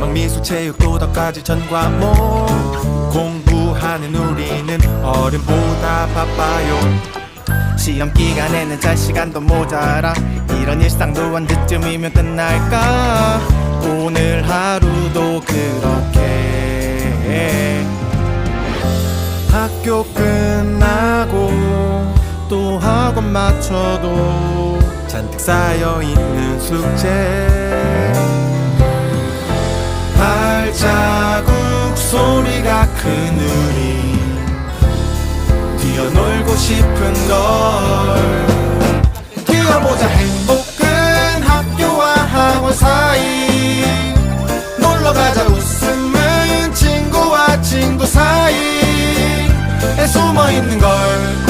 음악 미술 체육 도덕까지 전 과목 공부하는 우리는 어른보다 바빠요. 시험 기간에는 잘 시간도 모자라. 이런 일상도 언제쯤이면 끝날까? 오늘 하루도 그렇게. 학교 끝나고 또 학원 마쳐도 잔뜩 쌓여있는 숙제 그늘이 뛰어놀고 싶은 걸. 뛰어보자 행복한 학교와 학원 사이. 놀러가자 웃음은 친구와 친구 사이에 숨어있는 걸